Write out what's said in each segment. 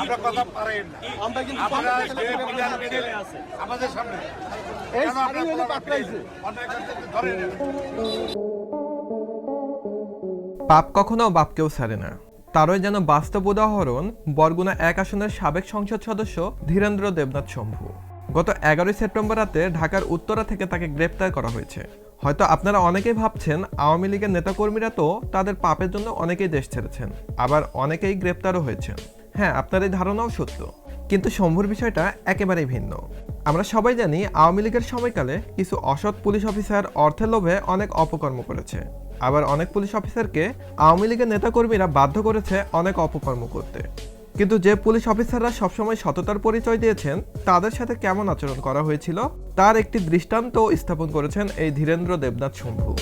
আমরা কথা পারেন আমরা কিন্তু আপনারা যে বিধান পেলে আমাদের সামনে। এই হলে পাকড়াইছে। দিলেন? অন্যায় করতে ধরে নেন। পাপ কখনো বাপকেও ছাড়ে না। তারই যেন বাস্তব উদাহরণ বরগুনা এক আসনের সাবেক সংসদ সদস্য ধীরেন্দ্র দেবনাথ শম্ভু। গত এগারোই সেপ্টেম্বর রাতে ঢাকার উত্তরা থেকে তাকে গ্রেপ্তার করা হয়েছে। হয়তো আপনারা অনেকেই ভাবছেন আওয়ামী লীগের নেতাকর্মীরা তো তাদের পাপের জন্য অনেকেই দেশ ছেড়েছেন। আবার অনেকেই গ্রেপ্তারও হয়েছেন। হ্যাঁ আপনার এই ধারণাও সত্য। কিন্তু শম্ভুর বিষয়টা একেবারেই ভিন্ন। আমরা সবাই জানি আওয়ামী লীগের সময়কালে কিছু অসৎ পুলিশ অফিসার অর্থের লোভে অনেক অপকর্ম করেছে। আবার অনেক পুলিশ অফিসারকে আওয়ামী লীগের নেতাকর্মীরা বাধ্য করেছে অনেক অপকর্ম করতে। কিন্তু যে পুলিশ অফিসাররা সবসময় সততার পরিচয় দিয়েছেন, তাদের সাথে কেমন আচরণ করা হয়েছিল, তার একটি দৃষ্টান্ত স্থাপন করেছেন এই ধীরেন্দ্র দেবনাথ শম্ভু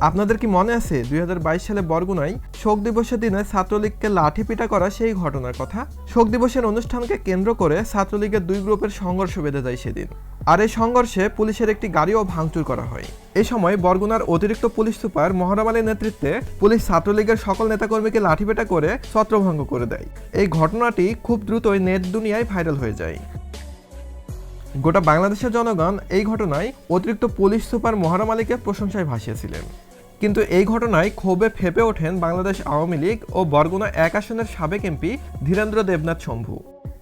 আপনাদের কি মনে আছে দুই হাজার বাইশ সালে বরগুনায় শোক দিবসের দিনে ছাত্রলীগকে লাঠি পিটা করা সেই ঘটনার কথা? শোক দিবসের অনুষ্ঠানকে কেন্দ্র করে ছাত্রলীগের দুই গ্রুপের সংঘর্ষ বেঁধে যায় সেদিন। আর এই সংঘর্ষে পুলিশের একটি গাড়িও ভাঙচুর করা হয়। এ সময় বরগুনার অতিরিক্ত পুলিশ সুপার মহরম আলীর নেতৃত্বে পুলিশ ছাত্রলীগের সকল নেতাকর্মীকে লাঠিপেটা করে ছত্রভঙ্গ করে দেয়। এই ঘটনাটি খুব দ্রুতই নেট দুনিয়ায় ভাইরাল হয়ে যায়। গোটা বাংলাদেশের জনগণ এই ঘটনায় অতিরিক্ত পুলিশ সুপার মহরম আলীকে প্রশংসায় ভাসিয়েছিলেন। কিন্তু এই ঘটনায় ক্ষোভে ফেপে ওঠেন বাংলাদেশ আওয়ামী লীগ ও বরগুনা এক আসনের সাবেক এমপি ধীরেন্দ্র দেবনাথ শম্ভু।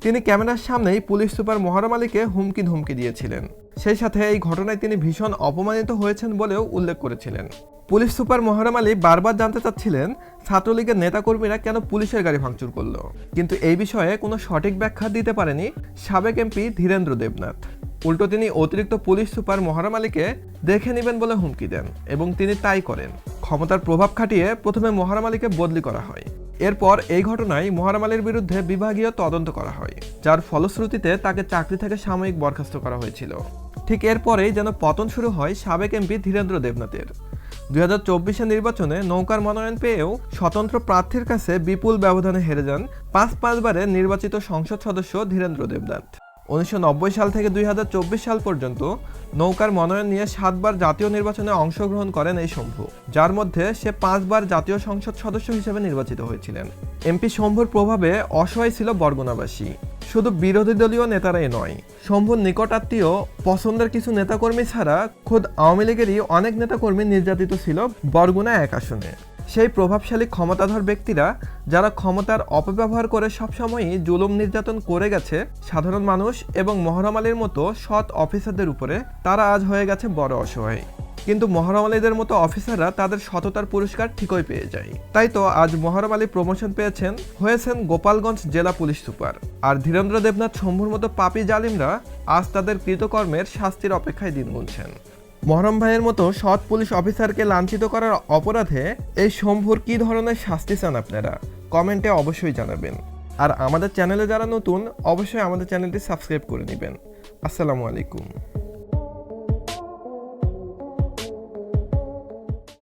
তিনি ক্যামেরার সামনেই পুলিশ সুপার মহরম আলীকে হুমকি ধুমকি দিয়েছিলেন। সেই সাথে এই ঘটনায় তিনি ভীষণ অপমানিত হয়েছেন বলেও উল্লেখ করেছিলেন। পুলিশ সুপার মহরম আলী বারবার জানতে চাচ্ছিলেন ছাত্রলীগের নেতাকর্মীরা কেন পুলিশের গাড়ি ভাঙচুর করল। কিন্তু এই বিষয়ে কোনো সঠিক ব্যাখ্যা দিতে পারেনি সাবেক এমপি ধীরেন্দ্র দেবনাথ। উল্টো তিনি অতিরিক্ত পুলিশ সুপার মহরম আলীকে দেখে নেবেন বলে হুমকি দেন এবং তিনি তাই করেন। ক্ষমতার প্রভাব খাটিয়ে প্রথমে মহরম আলীকে বদলি করা হয়। এরপর এই ঘটনায় মহরম আলীর বিরুদ্ধে বিভাগীয় তদন্ত করা হয়, যার ফলশ্রুতিতে তাকে চাকরি থেকে সাময়িক বরখাস্ত করা হয়েছিল। ঠিক এরপরেই যেন পতন শুরু হয় সাবেক এমপি ধীরেন্দ্র দেবনাথের। দুই হাজার চব্বিশের নির্বাচনে নৌকার মনোনয়ন পেয়েও স্বতন্ত্র প্রার্থীর কাছে বিপুল ব্যবধানে হেরে যান পাঁচ পাঁচবারের নির্বাচিত সংসদ সদস্য ধীরেন্দ্র দেবনাথ। উনিশশো সাল থেকে দুই হাজার চব্বিশ সাল পর্যন্ত নৌকার মনোনয়ন নিয়ে সাতবার জাতীয় নির্বাচনে অংশগ্রহণ করেন এই শম্ভু, যার মধ্যে সে পাঁচবার জাতীয় সংসদ সদস্য হিসেবে নির্বাচিত হয়েছিলেন। এমপি শম্ভুর প্রভাবে অসহায় ছিল বরগুনাবাসী। শুধু বিরোধী দলীয় নেতারাই নয়, শম্ভুর নিকটাত্মীয় পছন্দের কিছু নেতাকর্মী ছাড়া খোদ আওয়ামী লীগেরই অনেক নেতাকর্মী নির্যাতিত ছিল বরগুনা এক আসনে। সেই প্রভাবশালী ক্ষমতাধর ব্যক্তিরা, যারা ক্ষমতার অপব্যবহার করে সবসময়ই জুলুম নির্যাতন করে গেছে, সাধারণ মানুষ এবং মহরম আলীর মতো সৎ অফিসারদের উপরে, তারা আজ হয়ে গেছে বড় অসহায়। কিন্তু মহরম আলীদের মতো অফিসাররা তাদের সততার পুরস্কার ঠিকই পেয়ে যায়। তাই তো আজ মহরম আলী প্রমোশন পেয়েছেন হয়েছেন গোপালগঞ্জ জেলা পুলিশ সুপার। আর ধীরেন্দ্র দেবনাথ শম্ভুর মতো পাপি জালিমরা আজ তাদের কৃতকর্মের শাস্তির অপেক্ষায় দিন গুনছেন। মহরম ভাইয়ের মতো সৎ পুলিশ অফিসারকে লাঞ্ছিত করার অপরাধে এই শম্ভুর কী ধরনের শাস্তি চান আপনারা? কমেন্টে অবশ্যই জানাবেন। আর আমাদের চ্যানেলে যারা নতুন, অবশ্যই আমাদের চ্যানেলটি সাবস্ক্রাইব করে নেবেন। আসসালামু আলাইকুম।